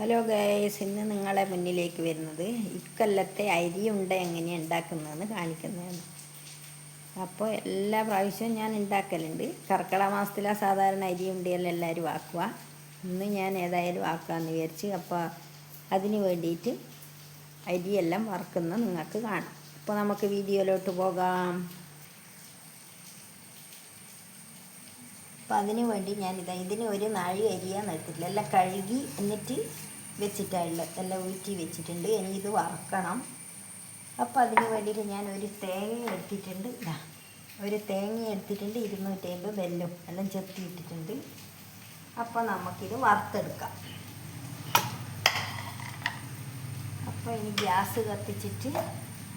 Hello guys ഇന്ന് നിങ്ങളെ മുന്നിലേക്ക് വരുന്നത് ഇക്കൊല്ലത്തെ അരിയുണ്ട എങ്ങനെ ഉണ്ടാക്കുന്നതെന്ന് കാണിക്കുന്നതാണ്. അപ്പോൾ എല്ലാ പ്രാവശ്യവും ഞാൻ ഉണ്ടാക്കലുണ്ട്. കർക്കിടക മാസത്തിലെ സാധാരണ അരിയുണ്ടയെല്ലാം എല്ലാവരും ആക്കുക ഇന്ന് ഞാൻ ഏതായാലും ആക്കാമെന്ന് വിചാരിച്ച് അപ്പോൾ അതിന് വേണ്ടിയിട്ട് അരിയെല്ലാം വറുക്കുന്ന നിങ്ങൾക്ക് കാണാം. അപ്പോൾ നമുക്ക് വീഡിയോയിലോട്ട് പോകാം. അപ്പം അതിന് വേണ്ടി ഞാനിതാ ഇതിന് ഒരു നാഴി അരിയാന്ന് എടുത്തിട്ടില്ല. എല്ലാം കഴുകി എന്നിട്ട് വെച്ചിട്ടുള്ള എല്ലാം ഊറ്റി വെച്ചിട്ടുണ്ട്. ഇനി ഇത് വറക്കണം. അപ്പോൾ അതിന് വേണ്ടിയിട്ട് ഞാൻ ഒരു തേങ്ങ എടുത്തിട്ടുണ്ട്. ഇതാ ഒരു തേങ്ങ എടുത്തിട്ടുണ്ട്. ഇരുന്നൂറ്റമ്പത് വെല്ലും എല്ലാം ചെത്തി ഇട്ടിട്ടുണ്ട്. അപ്പോൾ നമുക്കിത് വറുത്തെടുക്കാം. അപ്പോൾ ഇനി ഗ്യാസ് കത്തിച്ചിട്ട്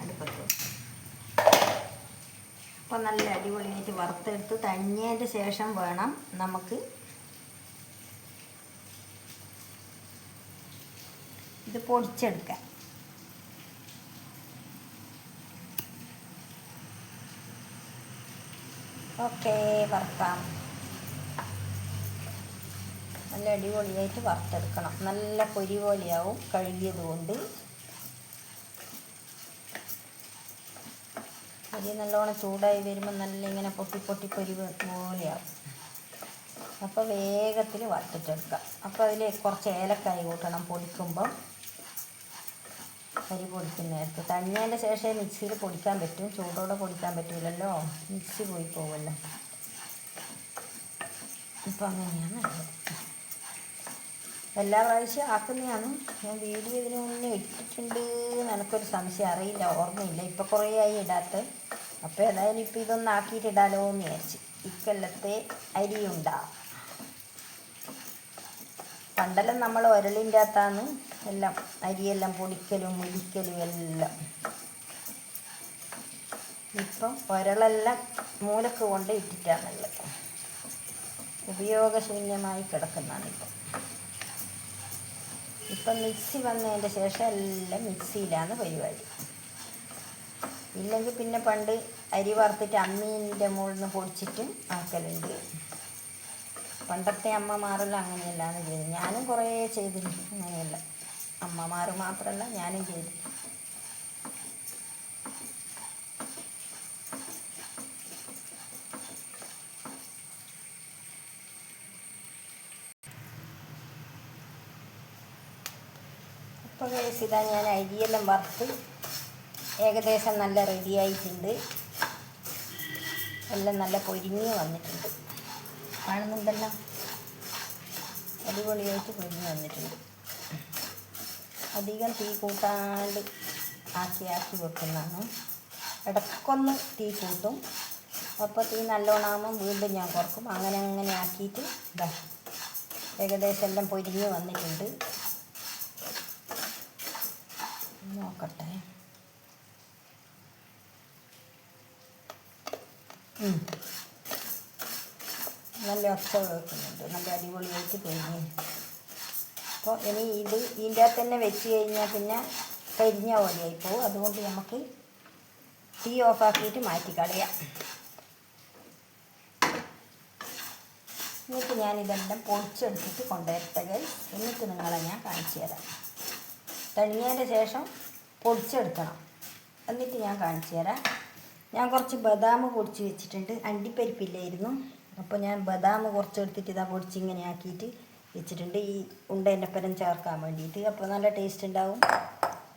അടുപ്പത്ത് അപ്പോൾ നല്ല അടിപൊളിയായിട്ട് വറുത്തെടുത്ത് തണിഞ്ഞതിന്റെ ശേഷം വേണം നമുക്ക് ഇത് പൊടിച്ചെടുക്കാം. ഓക്കെ വറുക്കാം. നല്ല അടിപൊളിയായിട്ട് വറുത്തെടുക്കണം. നല്ല പൊരി പോലെയാവും കഴുകിയത് കൊണ്ട് അരി നല്ലോണം ചൂടായി വരുമ്പോൾ നല്ല ഇങ്ങനെ പൊട്ടി പൊട്ടി പൊരി പോലെയാവും. അപ്പോൾ വേഗത്തിൽ വറുത്തിട്ടെടുക്കാം. അപ്പോൾ അതിൽ കുറച്ച് ഏലക്കായ കൂട്ടണം പൊടിക്കുമ്പം. അരി പൊടിക്കുന്നത് നേരത്ത് തണിഞ്ഞതിന്റെ ശേഷം മിക്സിയിൽ പൊടിക്കാൻ പറ്റും. ചൂടോടെ പൊടിക്കാൻ പറ്റില്ലല്ലോ മിക്സി പോയി പോകുമല്ലോ ഇപ്പം അങ്ങനെയാണ് എല്ലാ പ്രാവശ്യം ആക്കുന്നതാണ്. ഞാൻ വീഡിയോ ഇതിന് മുന്നേ ഇട്ടിട്ടുണ്ട് എനിക്കൊരു സംശയം അറിയില്ല ഓർമ്മയില്ല. ഇപ്പം കുറേ ആയി ഇടാത്ത. അപ്പോൾ ഏതായാലും ഇപ്പം ഇതൊന്ന് ആക്കിയിട്ട് ഇടാലോ എന്ന് വിചാരിച്ച്. ഇക്കൊല്ലത്തെ അരിയുണ്ട. പണ്ടെല്ലാം നമ്മൾ ഉരലിന്റെ അകത്താണ് എല്ലാം അരിയെല്ലാം പൊടിക്കലും മുരിക്കലും എല്ലാം. ഇപ്പം ഒരളെല്ലാം മൂലക്ക് കൊണ്ട് ഇട്ടിട്ടാണുള്ളത് ഉപയോഗശൂന്യമായി കിടക്കുന്നതാണ് ഇപ്പം. ഇപ്പം മിക്സി വന്നതിന്റെ ശേഷം എല്ലാം മിക്സിയിലാണ് പരിപാടി. ഇല്ലെങ്കിൽ പിന്നെ പണ്ട് അരി വറുത്തിട്ട് അമ്മീന്റെ മുകളിൽ നിന്ന് പൊടിച്ചിട്ടും ആക്കലുണ്ട്. പണ്ടത്തെ അമ്മമാരെല്ലാം അങ്ങനെയല്ലാന്ന് ചെയ്തു ഞാനും കുറേ ചെയ്തിട്ടുണ്ട് അങ്ങനെയല്ല. അമ്മമാർ മാത്രമല്ല ഞാനും ചെയ്തു. ഇതാ ഞാൻ അരിയെല്ലാം വറുത്ത് ഏകദേശം നല്ല റെഡിയായിട്ടുണ്ട്. എല്ലാം നല്ല പൊരിഞ്ഞ് വന്നിട്ടുണ്ട്. കാണുന്നുണ്ടല്ലോ? അടിപൊളിയായിട്ട് പൊരിഞ്ഞ് വന്നിട്ടുണ്ട്. അധികം തീ കൂട്ടാണ്ട് ആക്കി ആക്കി വെക്കുന്നതാണ്. ഇടയ്ക്കൊന്ന് തീ കൂട്ടും. അപ്പോൾ തീ നല്ലോണാകുമ്പം വീണ്ടും ഞാൻ കുറക്കും. അങ്ങനെ അങ്ങനെ ആക്കിയിട്ട് ഇതാ ഏകദേശം എല്ലാം പൊരിഞ്ഞ് വന്നിട്ടുണ്ട്. നോക്കട്ടെ. നല്ല ഒച്ച കേൾക്കുന്നുണ്ട്. നല്ല അടിപൊളിയായിട്ട് പൊരിഞ്ഞ്. അപ്പോൾ ഇനി ഇത് ഇതിന്റെ തന്നെ വെച്ച് കഴിഞ്ഞാൽ പിന്നെ കരിഞ്ഞ പോലെയായി പോകും. അതുകൊണ്ട് നമുക്ക് തീ ഓഫാക്കിയിട്ട് മാറ്റി കളയാം. എന്നിട്ട് ഞാനിതെല്ലാം പൊടിച്ചെടുത്തിട്ട് കൊണ്ടുവരട്ടെ guys. എന്നിട്ട് നിങ്ങളെ ഞാൻ കാണിച്ചു തരാം. തണിഞ്ഞതിന്റെ ശേഷം പൊടിച്ചെടുക്കണം എന്നിട്ട് ഞാൻ കാണിച്ചു തരാം. ഞാൻ കുറച്ച് ബദാം പൊടിച്ച് വെച്ചിട്ടുണ്ട്. അണ്ടിപ്പരിപ്പില്ലായിരുന്നു. അപ്പോൾ ഞാൻ ബദാം കുറച്ചെടുത്തിട്ട് ഇതാ പൊടിച്ച് ഇങ്ങനെ ആക്കിയിട്ട് വെച്ചിട്ടുണ്ട്. ഈ ഉണ്ടേന്റെ പരം ചേർക്കാൻ വേണ്ടിയിട്ട്. അപ്പോൾ നല്ല ടേസ്റ്റ് ഉണ്ടാവും.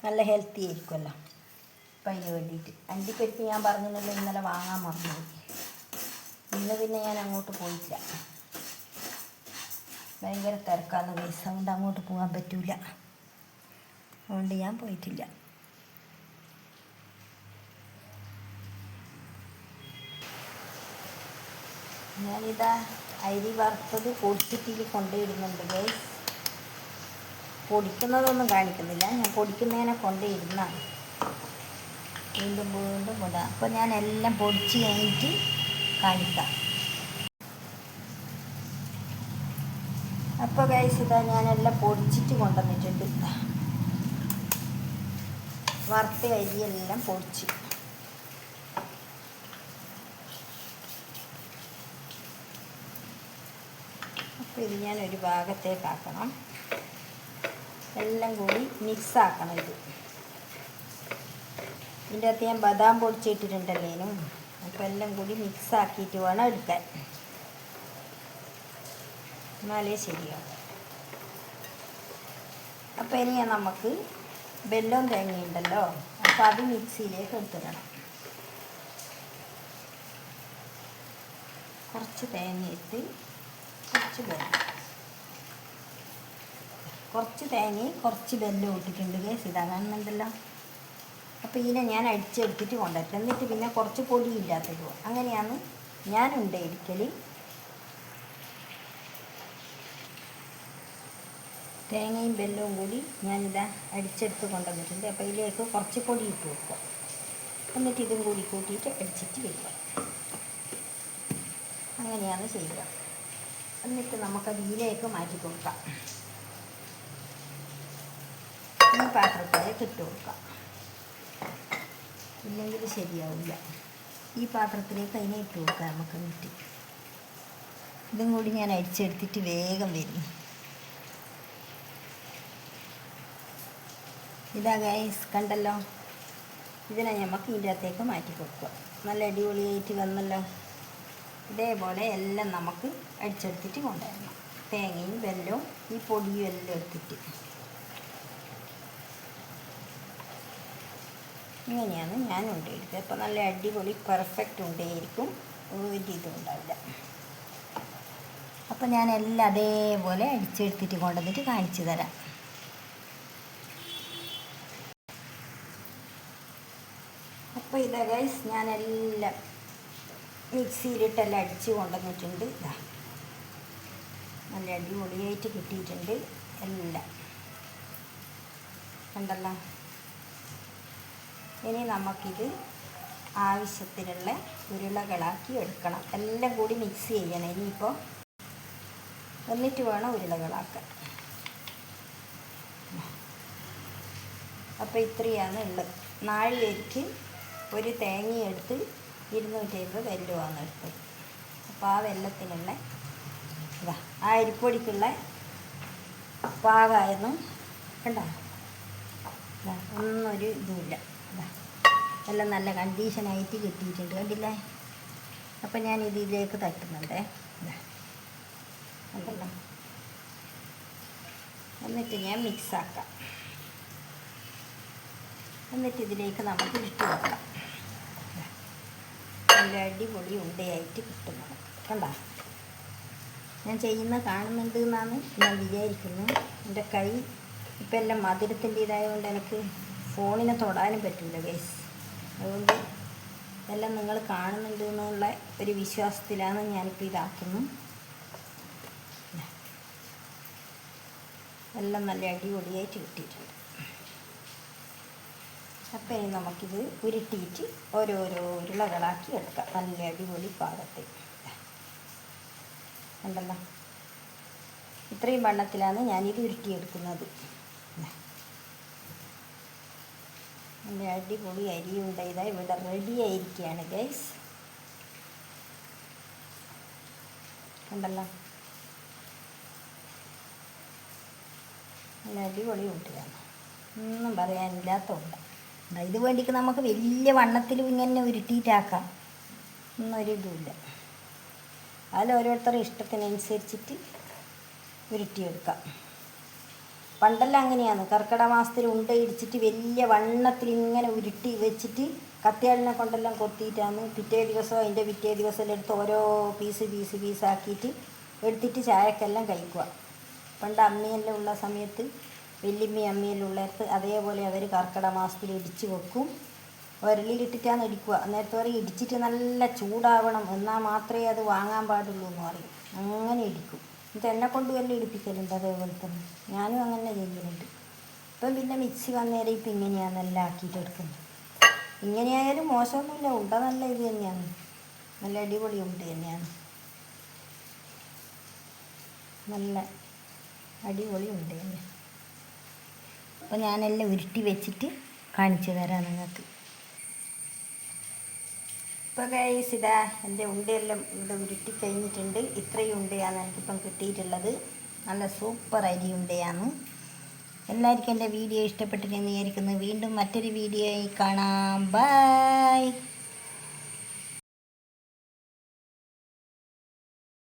നല്ല ഹെൽത്തി ആയിരിക്കുമല്ലോ. അപ്പം അതിന് വേണ്ടിയിട്ട്. അണ്ടിപ്പരിപ്പ് ഞാൻ പറഞ്ഞില്ലല്ലോ ഇന്നലെ വാങ്ങാൻ മറന്നു ഇന്ന് പിന്നെ ഞാൻ അങ്ങോട്ട് പോയിട്ടില്ല. ഭയങ്കര തിരക്കാന്ന് പൈസ കൊണ്ട് അങ്ങോട്ട് പോകാൻ പറ്റൂല. അതുകൊണ്ട് ഞാൻ പോയിട്ടില്ല. ഞാനിതാ അരി വറുത്തത് പൊടിച്ചിട്ടിൽ കൊണ്ടുവരുന്നുണ്ട് ഗൈസ് പൊടിക്കുന്നതൊന്നും കാണിക്കുന്നില്ല. ഞാൻ പൊടിക്കുന്നതിനെ കൊണ്ടുവരുന്ന വീണ്ടും വീണ്ടും ഇടാം. അപ്പോൾ ഞാൻ എല്ലാം പൊടിച്ച് കഴിഞ്ഞിട്ട് കാണിക്കാം. അപ്പോൾ ഗൈസ് ഇതാ ഞാനെല്ലാം പൊടിച്ചിട്ട് കൊണ്ടുവന്നിട്ടുണ്ട്. വറുത്ത അരിയെല്ലാം പൊടിച്ച്. ഇത് ഞാൻ ഒരു ഭാഗത്തേക്കാക്കണം. എല്ലാം കൂടി മിക്സ് ആക്കണം ഇത്. ഇതിന്റെ അകത്ത് ഞാൻ ബദാം പൊടിച്ചിട്ടിട്ടുണ്ടല്ലേനും അപ്പോൾ എല്ലാം കൂടി മിക്സ് ആക്കിയിട്ട് വേണം എടുക്കാൻ. എന്നാലേ ശരിയാവും. അപ്പോൾ ഇനി നമുക്ക് വെല്ലം തേങ്ങയുണ്ടല്ലോ അപ്പോൾ അത് മിക്സിയിലേക്ക് എടുത്തിടണം. കുറച്ച് തേങ്ങ ഇട്ട് കുറച്ച് വെല്ലം കുറച്ച് തേങ്ങയും കുറച്ച് ബെല്ലും ഇട്ടിട്ടുണ്ട് കേസ് ഇതാ കാണുന്നുണ്ടല്ലോ. അപ്പോൾ ഇതിനെ ഞാൻ അടിച്ചെടുത്തിട്ട് കൊണ്ടുവരും. എന്നിട്ട് പിന്നെ കുറച്ച് പൊടി പൊടിയില്ലാത്തത് അങ്ങനെയാണ് ഞാൻ ഇരിക്കൽ തേങ്ങയും വെല്ലവും കൂടി ഞാനിതാ അടിച്ചെടുത്ത് കൊണ്ടുവന്നിട്ടുണ്ട്. അപ്പോൾ ഇതിലേക്ക് കുറച്ച് പൊടി ഇട്ട് വെക്കുക എന്നിട്ട് ഇതും കൂടി കൂട്ടിയിട്ട് അടിച്ചിട്ട് വെക്കുക അങ്ങനെയാണ് ചെയ്യുക. എന്നിട്ട് നമുക്കത് ഇതിലേക്ക് മാറ്റി കൊടുക്കാം. ഈ പാത്രത്തിലേക്ക് ഇട്ട് കൊടുക്കാം. ഇല്ലെങ്കിൽ ശരിയാവില്ല. ഈ പാത്രത്തിലേക്ക് അതിനെ ഇട്ട് കൊടുക്കാം നമുക്ക് എന്നിട്ട്. ഇതും കൂടി ഞാൻ അരിച്ചെടുത്തിട്ട് വേഗം വരും. ഇതാ ഗൈസ് കണ്ടല്ലോ? ഇതിനെ നമുക്ക് ഇതിന്റെ അകത്തേക്ക് മാറ്റി കൊടുക്കുക നല്ല അടിപൊളിയായിട്ട് വന്നല്ലോ. ഇതേപോലെ എല്ലാം നമുക്ക് അടിച്ചെടുത്തിട്ട് കൊണ്ടുവരണം. തേങ്ങയും വെല്ലവും ഈ പൊടിയും എല്ലാം എടുത്തിട്ട്. ഇങ്ങനെയാണ് ഞാൻ ഉണ്ടായിരിക്കുക അപ്പോൾ നല്ല അടിപൊളി പെർഫെക്റ്റ് ഉണ്ടായിരിക്കും. ഒരു ഇതും ഉണ്ടാവില്ല. അപ്പോൾ ഞാൻ എല്ലാം അതേപോലെ അടിച്ചെടുത്തിട്ട് കൊണ്ടുവന്നിട്ട് കാണിച്ചു തരാം. അപ്പോൾ ഇതാ ഗൈസ് ഞാനെല്ലാം മിക്സിയിലിട്ടെല്ലാം അടിച്ച് കൊണ്ടുവന്നിട്ടുണ്ട്. ഇതാ നല്ല അടിപൊളിയായിട്ട് കിട്ടിയിട്ടുണ്ട് എല്ലാം. കണ്ടല്ലോ? ഇനി നമുക്കിത് ആവശ്യത്തിനുള്ള ഉരുളകളാക്കി എടുക്കണം. എല്ലാം കൂടി മിക്സ് ചെയ്യണം. ഇനിയിപ്പോൾ എന്നിട്ട് വേണം ഉരുളകളാക്കാൻ. അപ്പോൾ ഇത്രയാണ് ഉള്ളത്. നാളിലേക്ക് ഒരു തേങ്ങ എടുത്ത് ഇരുന്നൂറ്റി അമ്പത് വെല്ലമാണ് എടുത്തത് അപ്പോൾ ആ വെല്ലത്തിനുള്ള ഇതാ ആ അരിപ്പൊടിക്കുള്ള പാകമായിരുന്നു കണ്ടോ? ഒന്നൊരു ഇതുമില്ല. ഇതാ എല്ലാം നല്ല കണ്ടീഷനായിട്ട് കിട്ടിയിട്ടുണ്ട്. കണ്ടില്ലേ? അപ്പം ഞാൻ ഇതിലേക്ക് തട്ടുന്നുണ്ടേ. ഇതാ കണ്ടല്ലോ എന്നിട്ട് ഞാൻ മിക്സാക്കാം എന്നിട്ട് ഇതിലേക്ക് നമുക്ക് ഇട്ട് വെക്കാം നല്ല അടിപൊളി ഉണ്ടയായിട്ട് കിട്ടും നമുക്ക് കണ്ടോ? ഞാൻ ചെയ്യുന്ന കാണുന്നുണ്ട് എന്നാണ് ഞാൻ വിചാരിക്കുന്നത്. എന്റെ കൈ ഇപ്പം എല്ലാം മധുരത്തിന്റെ ഇതായതുകൊണ്ട് എനിക്ക് ഫോണിനെ തൊടാനും പറ്റില്ല ഗൈസ് അതുകൊണ്ട് എല്ലാം നിങ്ങൾ കാണുന്നുണ്ട് എന്നുള്ള ഒരു വിശ്വാസത്തിലാണ് ഞാനിപ്പോൾ ഇതാക്കുന്നു. എല്ലാം നല്ല അടിപൊളിയായിട്ട് കിട്ടിയിട്ടുണ്ട്. അപ്പം ഇനി നമുക്കിത് ഉരുട്ടിയിട്ട് ഓരോരോ ഉരുളകളാക്കി എടുക്കാം. നല്ല അടിപൊളി പാകത്തിൽ. ഉണ്ടല്ലോ ഇത്രയും വണ്ണത്തിലാണ് ഞാനിത് ഉരുട്ടിയെടുക്കുന്നത്. നല്ല അടിപൊളി അരിയുണ്ട. ഇതാ ഇവിടെ റെഡി ആയിരിക്കുകയാണ് ഗൈസ് ഉണ്ടല്ലോ നല്ല അടിപൊളി കുട്ടിയാണ് ഒന്നും പറയാനില്ലാത്തതുണ്ട് ഇത് വേണ്ടിക്ക് നമുക്ക് വലിയ വണ്ണത്തിൽ ഇങ്ങനെ ഉരുട്ടിയിട്ടാക്കാം. ഒന്നൊരു ഇതുമില്ല. അതിൽ ഓരോരുത്തരുടെ ഇഷ്ടത്തിനനുസരിച്ചിട്ട് ഉരുട്ടിയെടുക്കാം. പണ്ടെല്ലാം അങ്ങനെയാണ്. കർക്കിടക മാസത്തിൽ ഉണ്ട ഇടിച്ചിട്ട് വലിയ വണ്ണത്തിൽ ഇങ്ങനെ ഉരുട്ടി വെച്ചിട്ട് കത്തിയാളിനെ കൊണ്ടെല്ലാം കൊത്തിയിട്ടാണ് പിറ്റേ ദിവസം അതിന്റെ പിറ്റേ ദിവസം എല്ലാം എടുത്ത് ഓരോ പീസ് പീസ് പീസാക്കിയിട്ട് എടുത്തിട്ട് ചായക്കെല്ലാം കഴിക്കുക. പണ്ട് അമ്മയെല്ലാം ഉള്ള സമയത്ത് വല്യമ്മി അമ്മിയെല്ലാം ഉള്ളിടത്ത് അതേപോലെ അവർ കർക്കിടക മാസത്തിൽ ഇടിച്ച് വെക്കും. ഉരലിലിട്ടിട്ടാണ് ഇടിക്കുക. അന്നേരത്തെ പറയും ഇടിച്ചിട്ട് നല്ല ചൂടാവണം. എന്നാൽ മാത്രമേ അത് വാങ്ങാൻ പാടുള്ളൂ എന്ന് പറയും. അങ്ങനെ ഇടിക്കും. എന്നിട്ട് എന്നെ കൊണ്ട് വല്ല ഇടിപ്പിക്കലുണ്ട് അതേപോലെ തന്നെ. ഞാനും അങ്ങനെ ചെയ്യുന്നുണ്ട് ഇപ്പം പിന്നെ മിക്സി വന്നേരം ഇപ്പം ഇങ്ങനെയാണ് നല്ല ആക്കിയിട്ട് എടുക്കുന്നത്. ഇങ്ങനെയായാലും മോശമൊന്നുമില്ല. ഉണ്ട നല്ല ഇത് തന്നെയാണ്. നല്ല അടിപൊളി ഉണ്ട് തന്നെയാണ്. നല്ല അടിപൊളി ഉണ്ട് തന്നെ. അപ്പോൾ ഞാനെല്ലാം ഉരുട്ടി വെച്ചിട്ട് കാണിച്ചു തരാം നിങ്ങൾക്ക് ഇപ്പോൾ ഗൈസ് ഇതാ എന്റെ ഉണ്ടയെല്ലാം ഇവിടെ ഉരുട്ടി കഴിഞ്ഞിട്ടുണ്ട്. ഇത്രയും ഉണ്ടയാണ് എനിക്കിപ്പം കിട്ടിയിട്ടുള്ളത്. നല്ല സൂപ്പർ അരി ഉണ്ടയാണ്. എല്ലാവർക്കും എന്റെ വീഡിയോ ഇഷ്ടപ്പെട്ടിട്ടുണ്ടെന്ന് വിചാരിക്കുന്നു. വീണ്ടും മറ്റൊരു വീഡിയോയിൽ കാണാം. ബൈ